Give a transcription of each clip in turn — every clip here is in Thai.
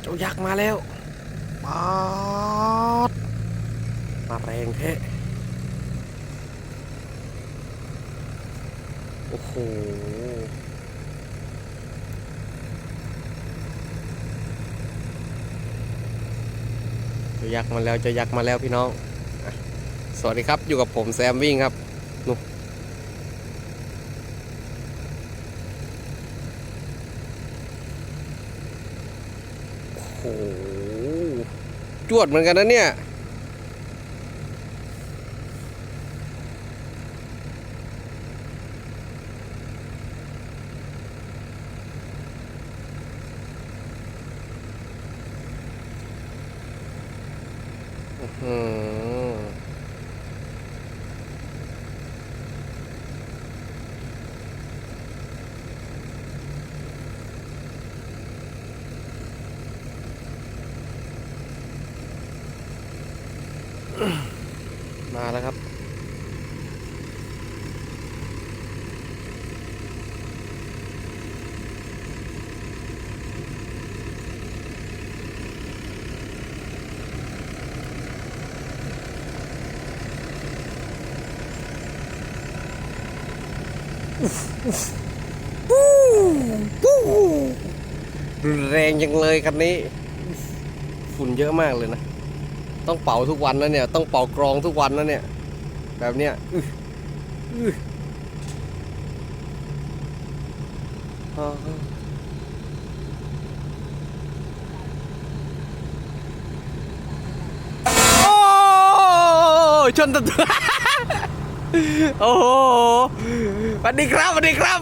เจ้ายักษ์มาแล้วปาดมาแรงแท้โอ้โหเจ้ายักษ์มาแล้วเจ้ายักษ์มาแล้วพี่น้อง สวัสดีครับอยู่กับผมแซมวิ่งครับนู่นโอ้โห จวดเหมือนกันนะเนี่ย อืม มาแล้วครับ แรงจังเลยคันนี้ ฝุ่นเยอะมากเลยนะ ต้องเป่าทุกวันนะเนี่ย ต้องเป่ากรองทุกวันนะเนี่ย แบบเนี้ยอื้ออืออ่าฮะโอ้ชนตัวโอ้โหสวัสดีครับสวัสดีครับ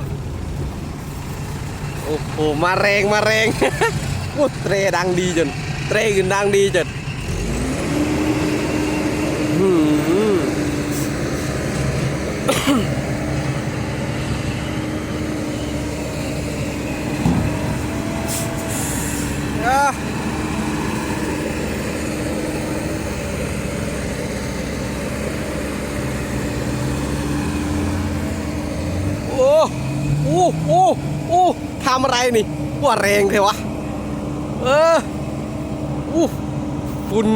โอ้โห มาแรง มาแรงโอ้เตรดังดีจน เตรขึ้นดังดีจนอื้อหือ อะโอ้โอ้โอ้โอ้ ทำอะไรนี่ว่าแรงเทวะ เอออู้ฝุ่น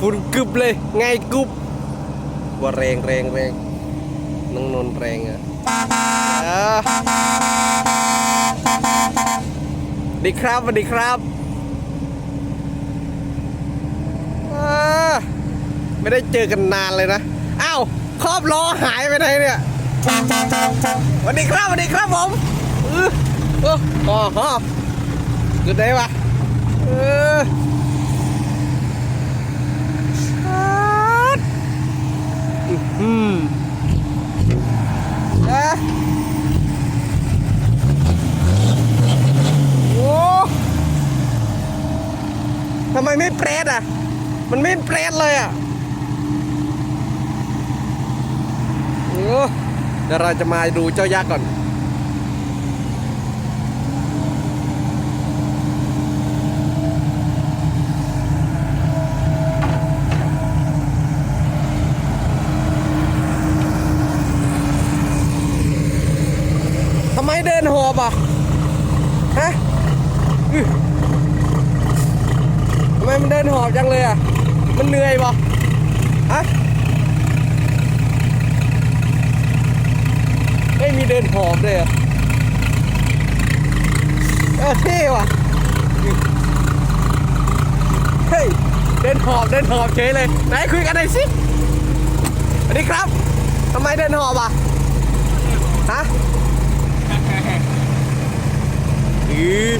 ฝุ่นกึบเลยไงกึบว่าแรงแรงแรงน้องนนแรงอะเออดีครับสวัสดีครับไม่ได้เจอกันนานเลยนะอ้าวครอบล้อหายไปไหนเนี่ยสวัสดีครับสวัสดีครับผม ออเอออ๋อฮะจุดไหนวะเออชัดอืมเอ๊ะโอ้ทำไมไม่เปรตอะ มันไม่เปรตเลยอะโอ้เดี๋ยวเราจะมาดูเจ้ายักษ์ก่อน ทำไมเดินหอ บอะฮะทำไมมันเดินหอบจังเลยอะ มันเหนื่อยปะฮะไม่มีเดินหอบเลยอะเออเท่ว่ะเฮ้ยเดินหอบเดินหอบเฉยเลยไหนคุยกันหน่อยสิสวัสดีครับทำไมเดินหอบอะฮะ อือ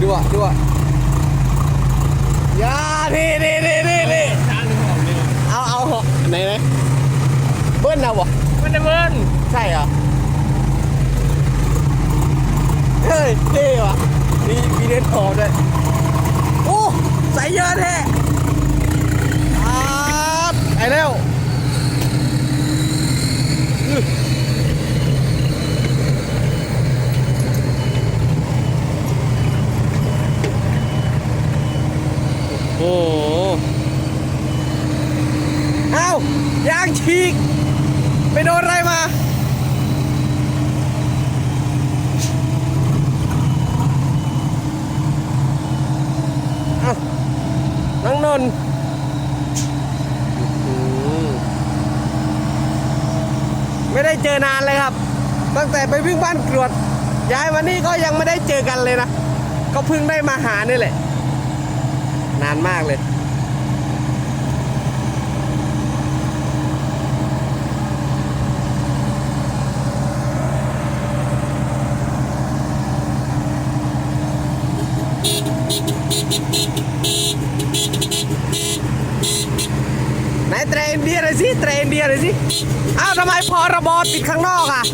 ดูอะดูอะยานี่นี่นี่นี่นี่เอาเอาเหอะไหนไหนเบิ้ลเอาบ่มันจะเบิ้ลใช่เหรอเฮ้ยเท่ว่ะมีมีเดนทองด้วยโอ้ใส่เยอะแท้ครับไปแล้วอื้อโอ้โหเอ้ายางฉีก ไปโดนอะไรมา เจอนานเลยครับ ตั้งแต่ไปวิ่งบ้านกรวด ย้ายมานี่ก็ยังไม่ได้เจอกันเลยนะ ก็เพิ่งได้มาหานี่แหละ นานมากเลย ไหนเตรนเดียหน่อยสิเตรนเดียหน่อยสิ อ้าวทำไมพอระบอติดข้างนอกอะ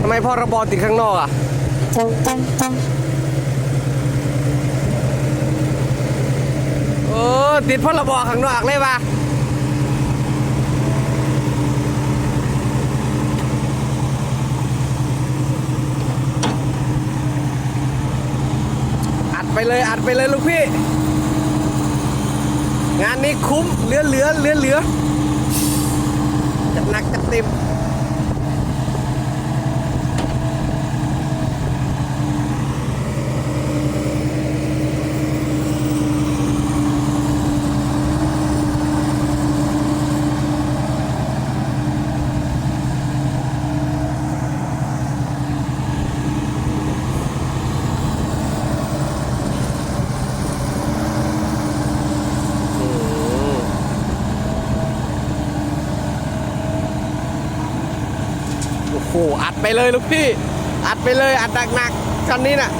ทำไมพอระบอติดข้างนอกอะโอ้ติดพรบข้างนอกเลยว่ะอัดไปเลยอัดไปเลยลูกพี่ งานนี้คุ้มเหลือเหลือเหลือเหลือจัดหนักจัดเต็ม ไปเลยลูกพี่ อัดไปเลยอัดหนักๆคันนี้น่ะ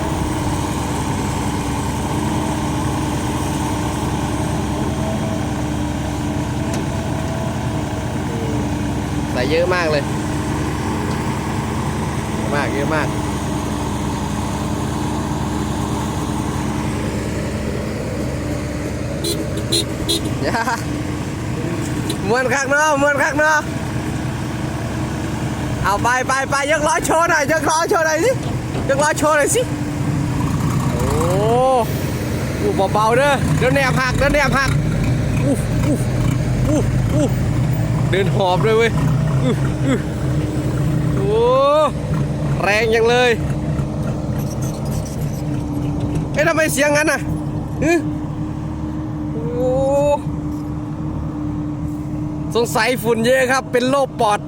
ใส่เยอะมากเลย มากเยอะมากอย่ามวนคักเนาะมวนคักเนาะ เอาไปไปไปยกล้อโชว์หน่อยยกล้อโชว์หน่อยสิยกล้อโชว์หน่อยสิโอ้โหเบาๆเด้อเดี๋ยวแนบหักเดี๋ยวแนบหักอู้อู้อู้อู้เดินหอบเลยเว้ยอู้อู้โอ้แรงยังเลยเอ๊ะทำไมเสียงงั้นน่ะฮึโอ้สงสัยฝุ่นเยอะครับ เป็นโรคปอด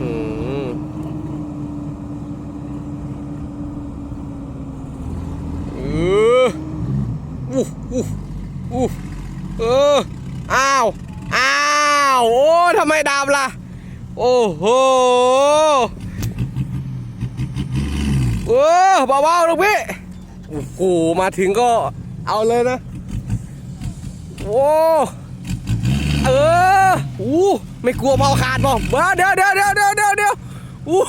อืมเอออู้อู้อู้เออ อ้าว อ้าว โอ้ทำ ไม่ดำล่ะ โอ้โหเออเบาๆลูกพี่โอ้โหมาถึงก็เอาเลยนะโอ้เอออู้ไม่กลัวเมาขาดบ่เดี๋ยวเดี๋ยวเดี๋ยวเดี๋ยวเดี๋ยวเดี๋ยวอู้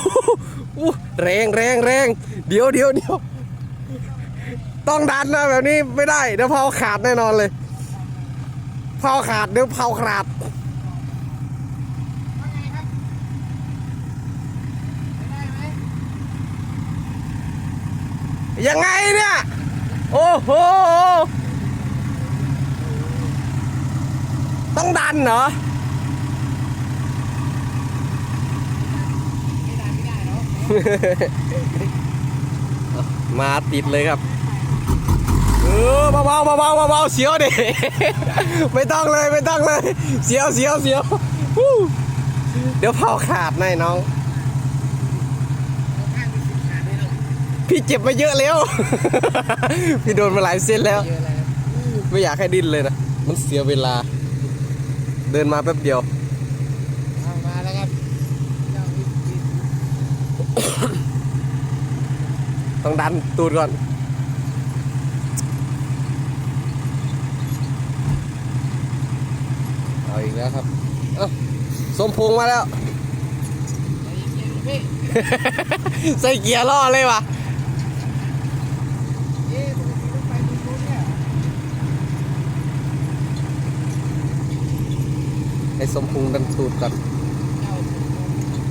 อู้แรงแรงแรงเดี๋ยวเดี๋ยวเดี๋ยวต้องดันนะแบบนี้ไม่ได้เดี๋ยวเผาขาดแน่นอนเลยเผาขาดเดี๋ยวเผาขาด ยังไงเนี่ย โอ้โห ต้องดันเหรอมาติดเลยครับ เออเบาๆเบาๆเบาเสียวดิไม่ต้องเลยไม่ต้องเลย เสียวเสียวเสียว เดี๋ยวเผาขาดแน่น้อง พี่เจ็บมาเยอะแล้ว พี่โดนมาหลายเส้นแล้ว ไม่อยากให้ดิ้นเลยนะ มันเสียเวลา เดินมาแป๊บเดียวเอามาแล้วครับเจ้าวิทย์วิทย์ต้องดันตูดก่อนเอาอีกแล้วครับ เอ้าสมพงษ์มาแล้วใจเย็นๆพี่ใส่เกียร์ล่อเลยว่ะ เอ๊ะปกติต้องไปตรงนู้นเนี่ย ไอ้สมพงษ์ดันตูดก่อน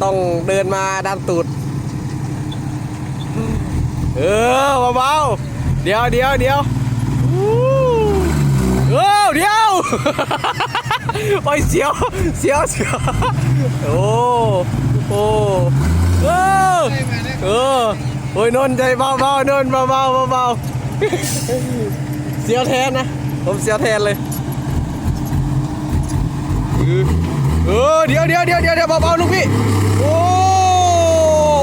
ต้องเดินมาดันตูด เออเบาๆเดี๋ยวเดี๋ยวเดี๋ยวอู้เออเดี๋ยวโอ้ยเสียวเสียวเสียวโอ้โอ้เออเออโอ้ยนนใจเบาๆนนท์เบาๆเบาเสียวแทนนะ ผมเสียวแทนเลย เออเดี๋ยวเดี๋ยวเดี๋ยวเดี๋ยวเดี๋ยวเบาๆลูกพี่โอ้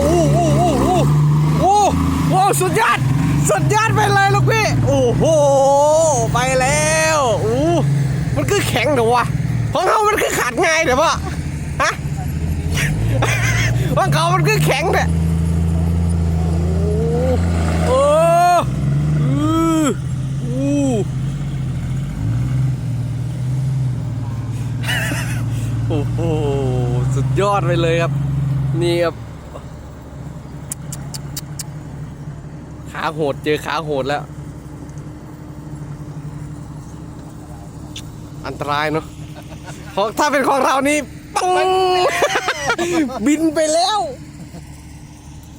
โอ้โอ้โอ้โอ้โอ้โอ้สุดยอดสุดยอดไปเลยลูกพี่โอ้โหไปแล้วอู้มันคือแข็งเดี๋ยววะของเขามันคือขาดง่ายเดี๋ยววะฮะของเขามันคือแข็งเนี่ยอ้โอ้อืออู้ โอ้โห สุด ยอดไปเลยครับ นี่ครับ ขาโหดเจอขาโหดแล้ว อันตรายเนาะของถ้าเป็นของเรานี่ปังบินไปแล้ว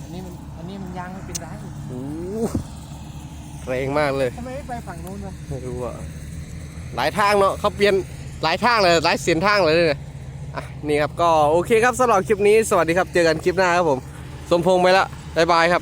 อันนี้มันอันนี้มันยางไม่เป็นไรโอ้โหแรงมากเลยทำไมไม่ไปฝั่งนู้นวะไม่รู้อะหลายทางเนาะเขาเปลี่ยนหลายทางเลยหลายเสียนทางเลยเนี่ย อะนี่ครับก็โอเคครับสำหรับคลิปนี้สวัสดีครับเจอกันคลิปหน้าครับผม สมพงษ์ไปละบ๊ายบายครับ